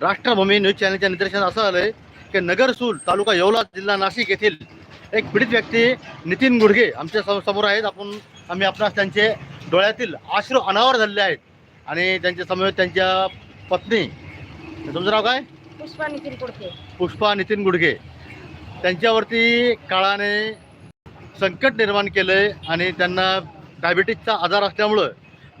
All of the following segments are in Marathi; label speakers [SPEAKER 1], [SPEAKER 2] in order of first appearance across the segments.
[SPEAKER 1] राष्ट्रभूमी न्यूज चॅनलच्या निदर्शनात असं आलंय की नगरसूल तालुका येवला जिल्हा नाशिक येथील एक पीडित व्यक्ती नितीन गुडगे आमच्या सम- समोर आहेत. आपण आम्ही आपणास त्यांचे डोळ्यातील आश्रू अनावर झालेले आहेत आणि त्यांच्यासमोर त्यांच्या पत्नी. तुमचं नाव काय?
[SPEAKER 2] पुष्पा नितीन कुडके
[SPEAKER 1] पुष्पा नितीन गुडगे त्यांच्यावरती काळाने संकट निर्माण केलंय आणि त्यांना डायबिटीजचा आजार असल्यामुळं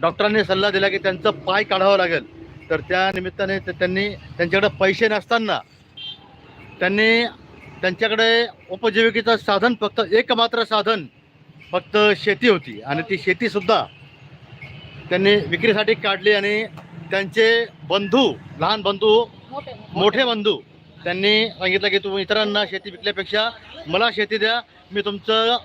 [SPEAKER 1] डॉक्टरांनी सल्ला दिला की त्यांचं पाय काढावं लागेल. तर त्या निमित्ताने ते- त्यांनी त्यांच्याकडे पैसे नसताना त्यांनी त्यांच्याकडे उपजीविकेचं साधन फक्त एकमात्र साधन फक्त शेती होती. आणि ती शेतीसुद्धा त्यांनी विक्रीसाठी काढली आणि त्यांचे बंधू लहान बंधू
[SPEAKER 2] मोठे
[SPEAKER 1] बंधू त्यांनी सांगितलं की तुम्ही इतरांना शेती विकल्यापेक्षा मला शेती द्या मी तुमचं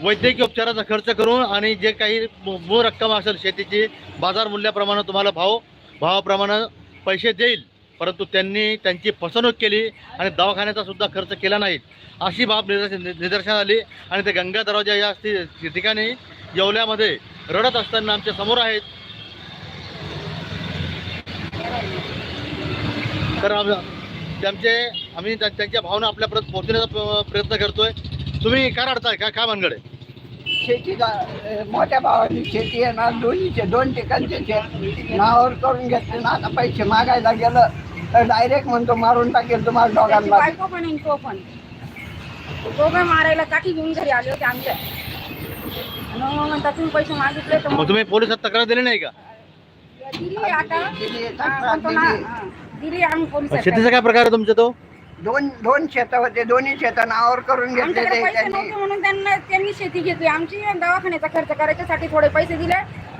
[SPEAKER 1] वैद्यकीय उपचाराचा खर्च करून आणि जे काही मू- मूळ रक्कम असेल शेतीची बाजार मूल्याप्रमाणे तुम्हाला भाव भावाप्रमाणे पैसे देईल परंतु त्यांनी त्यांची फसवणूक केली आणि दवाखान्याचा सुद्धा खर्च केला नाही. अशी बाब निदर्शन निदर्शनास आली आणि ते गंगा दरवाजा या ठिकाणी येवल्यामध्ये रडत असताना आमच्यासमोर आहेत. तर आम- त्यांचे आम्ही त्यांच्या भावना आपल्यापर्यंत पोहोचण्याचा प- प्रयत्न करतोय. तुम्ही काय रडताय? काय काय भानगड आहे?
[SPEAKER 3] शेती मोठ्या भावाने शेती आहे ना दोन्हीचे दोन ठिकाणचे शेत. नावावर करून घेतले ना आता पैसे मागायला गेलं तर डायरेक्ट म्हणतो मारून टाकेल तुम्हाला दोघांना.
[SPEAKER 2] पण तो पण. दोघं मारायला काठी घेऊन घरी आले होते आमच्या. आणि मग म्हणतात तुम्ही पैसे मागितले तर
[SPEAKER 1] मग
[SPEAKER 2] मग
[SPEAKER 1] तुम्ही पोलिसात तक्रार दिली नाही का?
[SPEAKER 2] दिली आता.
[SPEAKER 3] दिली,
[SPEAKER 2] हा, ना. हा, आम्ही पोलिसात.
[SPEAKER 1] शेतीचा काय प्रकार आहे तुमचा तो?
[SPEAKER 3] दोन दोन शेत होते दोन्ही शेत नावावर करून घेतले
[SPEAKER 2] आमच्याकडे
[SPEAKER 3] ते
[SPEAKER 2] पैसे
[SPEAKER 3] त्यांनी.
[SPEAKER 2] नव्हते म्हणून त्यांना त्यांनी शेती घेतली. आमची दवाखान्याचा खर्च करायच्यासाठी थोडे पैसे दिले.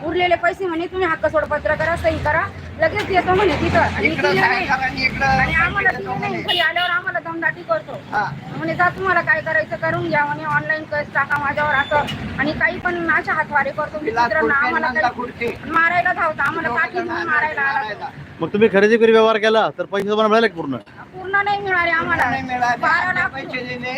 [SPEAKER 2] उरलेले पैसे म्हणे तुम्ही हक्क सोडपत्र करा सही करा. लगेच देतो म्हणे तिथं आणि
[SPEAKER 3] इकडं
[SPEAKER 2] दिले नाही.
[SPEAKER 3] साहेबांनी इकडं
[SPEAKER 2] आणि आम्हाला दिले नाही. घरी आल्यावर आम्हाला दमदाटी करतो
[SPEAKER 3] हा.
[SPEAKER 2] म्हणे जा तुम्हाला काय करायचं करून घ्या म्हणे ऑनलाईन कस टाका माझ्यावर असं आणि काही पण अशा हातवारे करतो
[SPEAKER 3] तिला
[SPEAKER 2] मित्रांना
[SPEAKER 3] खुर्ची,
[SPEAKER 2] आम्हाला
[SPEAKER 3] नंदा
[SPEAKER 2] काही
[SPEAKER 3] खुर्ची.
[SPEAKER 2] मारायला धावता आम्हाला काठी घेऊन मारायला आला.
[SPEAKER 1] मग तुम्ही खरेदी करी व्यवहार केला तर पैसे तुम्हाला मिळाले का पूर्ण
[SPEAKER 2] पूर्ण नाही मिळाले आम्हाला
[SPEAKER 3] नाही मिळाले.
[SPEAKER 2] बारा लाख
[SPEAKER 3] पैसे दिले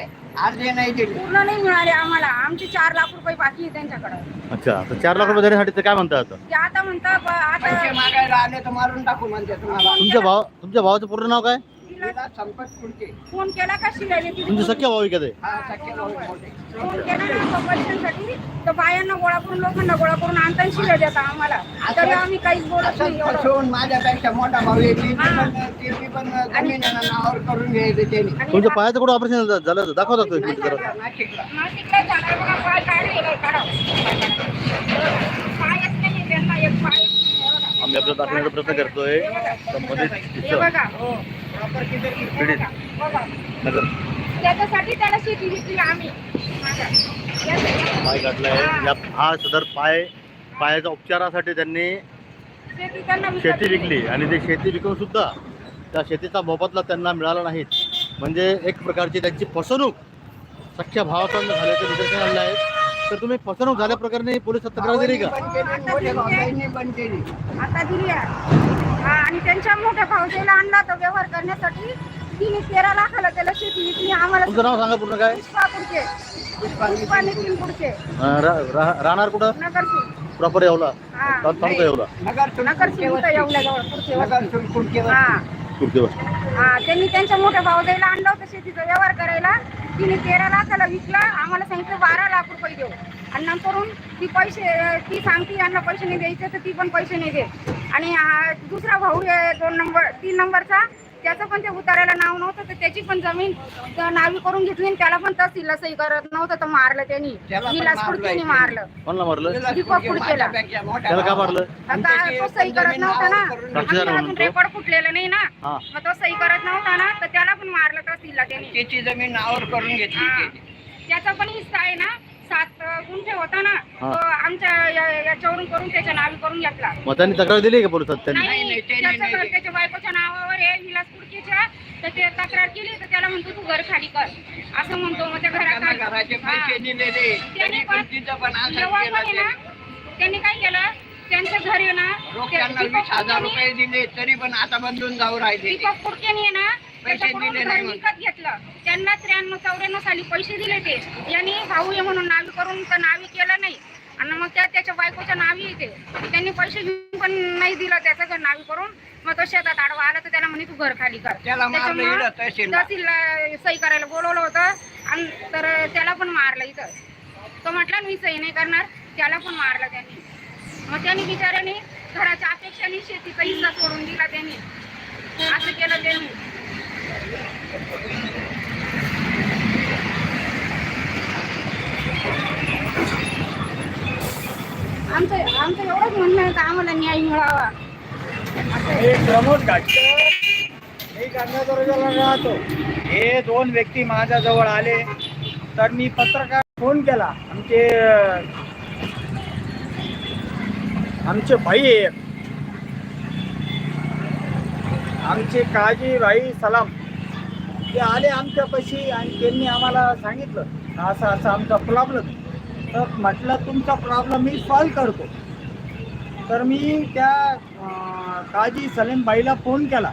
[SPEAKER 3] अर्धे नाही दिले
[SPEAKER 2] पूर्ण नाही मिळाले आम्हाला. आमचे चार लाख रुपये बाकी आहे त्यांच्याकडे.
[SPEAKER 1] अच्छा तर चार लाख रुपये देण्यासाठी ते काय म्हणतात आता?
[SPEAKER 2] ते आता म्हणता ब-
[SPEAKER 3] पैसे
[SPEAKER 2] आता
[SPEAKER 3] मागायला आले तर मारून टाकू म्हणते तुम्हाला.
[SPEAKER 1] तुमच्या भाव तुमच्या भावाचं पूर्ण नाव काय?
[SPEAKER 2] तिला
[SPEAKER 3] संपत खुर्ची.
[SPEAKER 2] फ़ोन केला का शिवायला
[SPEAKER 1] तुमचे सख्या भाऊ का ते
[SPEAKER 3] हा, सख्खे भाऊ मोठे.
[SPEAKER 2] फ़ोन केला ना तो तर बायांना गोळा करून लोकांना गोळा करून आणता शिव्या देता आम्हाला तरी आम्ही काहीच बोलत
[SPEAKER 3] असंच
[SPEAKER 2] एवढं.
[SPEAKER 3] फसवून माझ्यापेक्षा मोठा भाऊ आहे ती पण ती पण ज़मीन नावावर करून घ्यायचे त्यांनी
[SPEAKER 2] आणि
[SPEAKER 1] तुमच्या पायाचं कुठं ऑपरेशन झालं होतं? दाखवता तुम्ही
[SPEAKER 2] नाही
[SPEAKER 1] जरा
[SPEAKER 3] नाशिकला
[SPEAKER 2] नाशिकला झालं बघा, पाय काढले, काढा. पायच नाहीये त्यांना, एक पाय. हे बघा.
[SPEAKER 1] आम्ही आपल्याला दाखवण्याचा प्रयत्न करतोय संबंधित
[SPEAKER 2] हे बघा
[SPEAKER 3] हो
[SPEAKER 2] हे
[SPEAKER 1] पीडित
[SPEAKER 2] त्याच्यासाठी त्याला शेती आम्ही.
[SPEAKER 1] पाय काढलाय या हा सदर पाय पायाच्या उपचारासाठी त्यांनी
[SPEAKER 2] शेती त्यांना विकत
[SPEAKER 1] शेती
[SPEAKER 2] दिली.
[SPEAKER 1] विकली. आणि ते शेती विकून सुद्धा त्या शेतीचा मोबदला त्यांना मिळाला नाही. म्हणजे एक प्रकारची त्यांची फसवणूक सख्या भावाकडून झाल्याचं निदर्शन आलेलं आहे तर तुम्ही फसवणूक झाल्या प्रकरणी पोलिसात तक्रार दिली का?
[SPEAKER 2] आता दिली. आहे. हा आणि त्यांच्या मोठ्या भाऊजीला आणला तर व्यवहार करण्यासाठी तिने तेरा लाखाला त्याला शेती विकली आम्हाला
[SPEAKER 1] तुमचं नाव सांगा पूर्ण काय?
[SPEAKER 2] पुढचे पुष्पा नितीन पुढचे
[SPEAKER 1] अं, रा- रा- राहणार कुठं? प्रॉपर येवला.
[SPEAKER 2] हा.
[SPEAKER 1] तालुका येवला.
[SPEAKER 2] पुढचे. हा.
[SPEAKER 1] कुर्तीवर
[SPEAKER 2] हा त्यांनी त्यांच्या मोठ्या भाऊजाईला आणलं होतं शेतीचा व्यवहार करायला. तिने तेरा लाखाला विकला. आम्हाला सांगितलं बारा लाख रुपये देऊ. आणि नंतरून ती पैसे ती सांगते यांना पैसे नाही द्यायचे तर ती पण पैसे नाही देत. आणि हा दुसरा भाऊ आहे दोन नंबर तीन नंबरचा त्याचं पण ते उतारायला नाव नव्हतं तर त्याची पण जमीन नावी करून घेतली आणि त्याला पण तहसीलला सही करत नव्हतं तर मारलं त्यांनी. विलास
[SPEAKER 3] मारलं
[SPEAKER 2] कुडकीने. मारलं.
[SPEAKER 1] कोणाला मारलं?
[SPEAKER 2] दीपक
[SPEAKER 1] त्याला का. मारलं?
[SPEAKER 2] आता तो सही करत नव्हता ना. अजून. रेकॉर्ड फुटलेलं नाही ना. मग तो सही करत नव्हता ना तर त्याला पण मारलं तहसीलला त्यांनी.
[SPEAKER 3] त्याची जमीन नावावर करून घेतली. त्याचा
[SPEAKER 2] पण हिस्सा आहे ना. सात गुंठे होता ना
[SPEAKER 1] हा.
[SPEAKER 2] तो आमच्या या- याच्यावरून करून त्याच्या नावी करून घेतला
[SPEAKER 1] मग त्यांनी तक्रार दिली का पोलिसात त्यांनी
[SPEAKER 3] नाही,
[SPEAKER 2] नाही
[SPEAKER 3] त्यांनी
[SPEAKER 2] त्याचं
[SPEAKER 3] नाही
[SPEAKER 2] घर
[SPEAKER 3] दिली.
[SPEAKER 2] त्याच्या बायकोच्या नावावर आहे विलास कुडकीच्या तर ते तक्रार केली तर त्याला म्हणतो तू घर खाली कर असं म्हणतो मग त्या
[SPEAKER 3] त्यांना
[SPEAKER 2] घरात
[SPEAKER 3] घराचे. पैसे दिलेले
[SPEAKER 2] त्यांनी
[SPEAKER 3] तरी पण
[SPEAKER 2] पण
[SPEAKER 3] तिचं पण असं
[SPEAKER 2] जेव्हा
[SPEAKER 3] केलं
[SPEAKER 2] पण आहे ना
[SPEAKER 3] त्यांनी.
[SPEAKER 2] त्यांनी काय केलं त्यांचं घर आहे ना ते
[SPEAKER 3] वीस हजार रुपये दिले तरी पण आता बंधून जाऊ राहिले ते.
[SPEAKER 2] दीपक कुडकेने आहे ना त्याच्याकडून. विकत घेतलं. त्यांना त्र्याण्णव चौऱ्याण्णव साली पैसे दिले ते. यांनी भाऊ आहे म्हणून नावी करून तर नावी केलं नाही. आणि मग त्या त्याच्या बायकोच्या नावी येते त्यांनी पैसे घेऊन पण नाही दिलं त्याचं घर नावी करून. मग तो शेतात आडवा आला तर त्याला म्हणे तू घर खाली कर. त्याच्यामुळं.
[SPEAKER 3] तहसीलला
[SPEAKER 2] सही करायला बोलवलं होतं. आणि तर त्याला पण मारलं इथं. तो म्हटला मी सही नाही करणार. त्याला पण मारलं त्यांनी. मग त्यांनी बिचाऱ्याने घराच्या अपेक्षाने शेतीचा हिस्सा सोडून दिला त्यांनी. असं केलं त्यांनी. आमचं आमचं एवढंच म्हणणं आहे का आम्हाला न्याय मिळावा? असं
[SPEAKER 4] प्रमोद घाटकर मी गंगाधरला राहतो. हे दोन व्यक्ती माझ्याजवळ आले. तर मी पत्रकार फोन केला. आमचे आमचे भाई आहे आमचे काजी भाई सलाम. ते आले आमच्यापाशी आणि त्यांनी आम्हाला सांगितलं असं असं आमचा प्रॉब्लेम तर म्हटलं तुमचा प्रॉब्लेम मी सॉल्व करतो. तर मी त्या काजी सलीमबाईला फोन केला.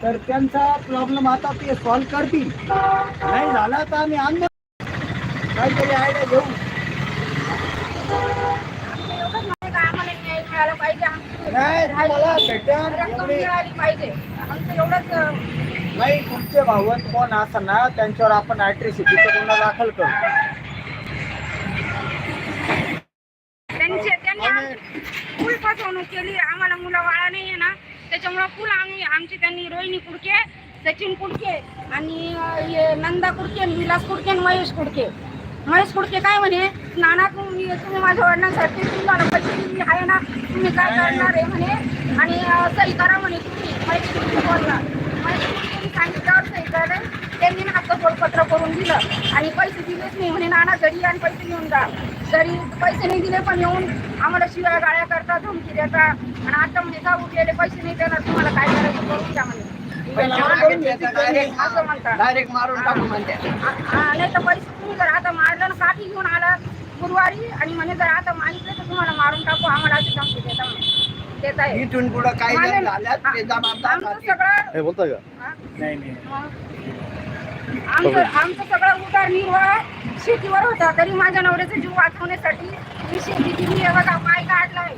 [SPEAKER 4] तर त्यांचा प्रॉब्लेम आता ते सॉल्व करतील. नाही झाला तर आम्ही आणलं काहीतरी आयडिया घेऊ
[SPEAKER 2] पाहिजे
[SPEAKER 4] नाही मला
[SPEAKER 2] भेटा पाहिजे. आमचं एवढंच
[SPEAKER 4] नाही तुमचे भावत कोण असं ना त्यांच्यावर आपण ॲट्रिसिटीचा गुन्हा दाखल करू.
[SPEAKER 2] त्यांचे त्यांनी फुल फसवणूक केली. आम्हाला मुलं वाळा नाही आहे ना. त्याच्यामुळं फुल आम्ही आमची त्यांनी रोहिणी कुडके सचिन कुडके आणि हे नंदा कुडके विलास कुडके आणि महेश कुडके. महेश कुडके काय म्हणे? नाना तुम्ही तुम्ही माझ्या वडिलांसाठी तुम्हाला पैसे दिली आहे ना. तुम्ही काय करणार आहे? म्हणे. आणि सही करा म्हणे तुम्ही. महेश कुडके बोलला महेश कुडकेने सांगितल्यावर सही करेल त्यांनी ना पत्र करून दिलं. आणि पैसे दिलेच नाही. म्हणे नाना घरी आणि पैसे घेऊन जा. घरी पैसे नाही दिले पण येऊन आम्हाला शिवाय गाळ्या करता धमकी देता. आणि आता म्हणजे जाऊ गेले पैसे नाही देणार. तुम्हाला काय करायचं? करून द्या म्हणे.
[SPEAKER 3] डायरेक्ट
[SPEAKER 2] असं म्हणतात.
[SPEAKER 3] डायरेक्ट मारून टाकू म्हणते.
[SPEAKER 2] नाही तर पैसे तुम्ही जर आता मारलं ना काठी घेऊन आला गुरुवारी आणि म्हणे जर आता मागितलं तर तुम्हाला मारून टाकू आम्हाला अशी धमकी देता म्हणे. देत आहे
[SPEAKER 3] इथून पुढं झालं.
[SPEAKER 2] सगळं
[SPEAKER 1] बोलता का?
[SPEAKER 4] नाही नाही.
[SPEAKER 2] आमचं आमचं सगळं उदरनिर्वाह शेतीवर होता. तरी माझ्या नवऱ्याचा जीव वाचवण्यासाठी मी शेती दिली. आहे बघा पाय काढलाय.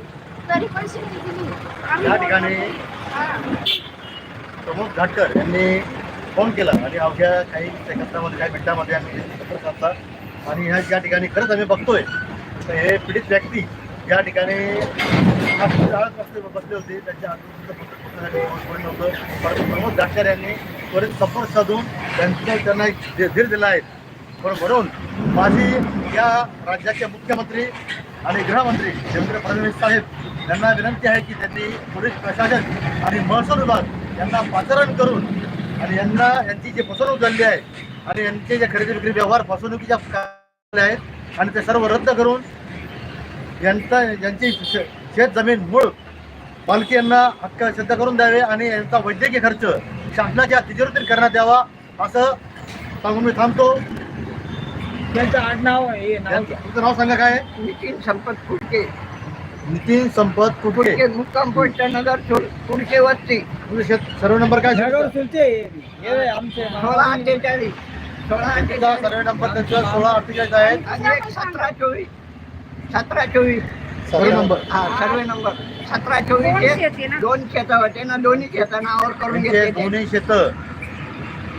[SPEAKER 2] तरी पण शेती दिली.
[SPEAKER 1] या ठिकाणी-. प्रमोद घाटकर यांनी फोन केला आणि अवघ्या काही सेकंदामध्ये काही मिनिटामध्ये आम्ही एकत्र साधला आणि ह्या या ठिकाणी खरंच आम्ही बघतोय. तर हे पीडित व्यक्ती या ठिकाणी बसले होते. त्यांच्या आत्महत्येचं पुस्तक कोणी परंतु प्रमोद घाटकर यांनी त्वरित सपोर्ट साधून त्यांच्या त्यांना एक धीर दिला आहे. पण म्हणून माझी या राज्याचे मुख्यमंत्री आणि गृहमंत्री देवेंद्र फडणवीस साहेब यांना विनंती आहे की त्यांनी पोलीस प्रशासन आणि महसूल विभाग यांना पाचारण करून आणि यांना यांची जी फसवणूक झाली आहे आणि यांचे जे खरेदी विक्री व्यवहार फसवणुकीच्या आहेत आणि ते सर्व रद्द करून यांचा यांची शेतजमीन शेत जमीन मूळ पालखी यांना हक्क सिद्ध करून द्यावे आणि यांचा वैद्यकीय खर्च शासनाच्या तिजोरीतून करण्यात यावा असं सांगून मी थांबतो.
[SPEAKER 4] त्यांचं आडनाव हे नाव घ्या.
[SPEAKER 1] तुमचं नाव सांगा काय? आहे?
[SPEAKER 3] नितीन संपत फुटके
[SPEAKER 1] नितीन संपत कुटुके
[SPEAKER 3] फुटके मुक्काम नगर फुटके वस्ती.
[SPEAKER 1] तुमचं शेत सर्व नंबर काय?
[SPEAKER 4] चुलते हे आमचे
[SPEAKER 3] सोळा अठ्ठेचाळीस. सोळा
[SPEAKER 1] तुमचा
[SPEAKER 3] अठ्ठेचाळीस
[SPEAKER 1] सर्व नंबर त्यांचा सोळा अठ्ठेचाळीस आहेत
[SPEAKER 3] आणि एक सतरा चोवीस. सतरा चोवीस.
[SPEAKER 1] नंबर.
[SPEAKER 3] हा सर्वे नंबर. सतरा
[SPEAKER 2] दोन
[SPEAKER 3] चोवीस
[SPEAKER 2] शेती ना.
[SPEAKER 3] दोन शेत होते ना दोन्ही शेत नावावर करून
[SPEAKER 1] त्यांचे
[SPEAKER 3] घेतले ते.
[SPEAKER 1] दोन्ही शेत.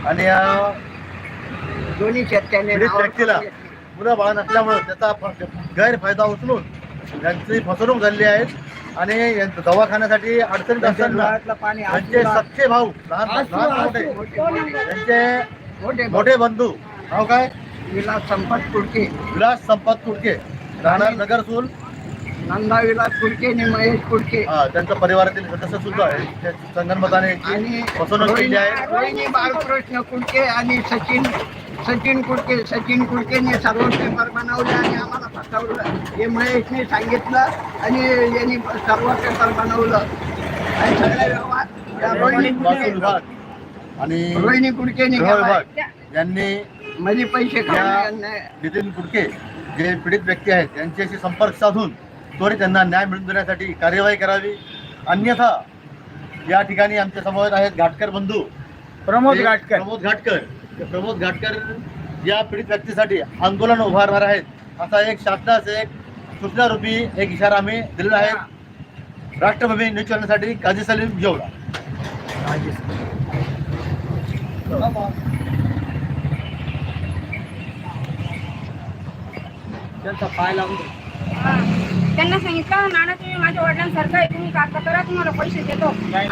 [SPEAKER 1] आणि या
[SPEAKER 3] दोन्ही शेत त्याने
[SPEAKER 1] पीडित
[SPEAKER 3] नावावर
[SPEAKER 1] व्यक्तीला
[SPEAKER 3] करून घेतले.
[SPEAKER 1] मुलं बाळ नसल्यामुळं त्याचा फ- गैरफायदा उचलून त्यांची फसवणूक झाली आहे. आणि यांचं दवाखान्यासाठी अडचणीत
[SPEAKER 4] त्यांच्या
[SPEAKER 1] असताना
[SPEAKER 4] डोळ्यातलं पाणी
[SPEAKER 1] त्यांचे सख्खे भाऊ लहान. मोठे
[SPEAKER 3] मोठे
[SPEAKER 1] त्यांचे
[SPEAKER 3] मोठे
[SPEAKER 1] मोठे बंधू. नाव काय?
[SPEAKER 3] विलास संपत कुडके
[SPEAKER 1] विलास संपत कुडके राहणार नगरसूल
[SPEAKER 3] नंदा विलास कुडके आणि महेश कुडके
[SPEAKER 1] हा त्यांच्या परिवारातील सदस्य सुद्धा आहे ते संगनमताने
[SPEAKER 3] आणि
[SPEAKER 1] यांची फसवणूक केली आहे
[SPEAKER 3] रोहिणी बाळकृष्ण कुडके आणि सचिन सचिन कुडके सचिन कुडकेने सर्व पेपर बनवले आणि आम्हाला फसवलं हे महेशने सांगितलं आणि यांनी सर्व पेपर बनवलं आणि सगळे व्यवहार रोहिणी कुडके
[SPEAKER 1] विभाग आणि
[SPEAKER 3] रोहिणी कुडकेने
[SPEAKER 1] गृह
[SPEAKER 3] केलाय.
[SPEAKER 1] विभाग यांनी
[SPEAKER 3] मध्ये पैसे
[SPEAKER 1] या-
[SPEAKER 3] खाल्ले यांनी.
[SPEAKER 1] नितीन कुडके जे पीडित व्यक्ती आहेत त्यांच्याशी संपर्क साधून त्वरित त्यांना न्याय मिळवून देण्यासाठी कार्यवाही करावी. अन्यथा या ठिकाणी आमच्यासमोर आहेत घाटकर बंधू.
[SPEAKER 4] प्रमोद घाटकर.
[SPEAKER 1] प्रमोद घाटकर. प्रमोद घाटकर या पीडित व्यक्तीसाठी आंदोलन उभारणार आहेत. असा एक शासनाचा एक सूचनारूपी एक इशारा आम्ही दिलेला आहे. राष्ट्रभूमी न्यूज चॅनलसाठी काजी सलीम जेवला
[SPEAKER 4] त्यांचा पाय.
[SPEAKER 2] हा. त्यांना सांगितलं नाना तुम्ही माझ्या वडिलांसारखं आहे तुम्ही काका करा तुम्हाला पैसे देतो. आम्ही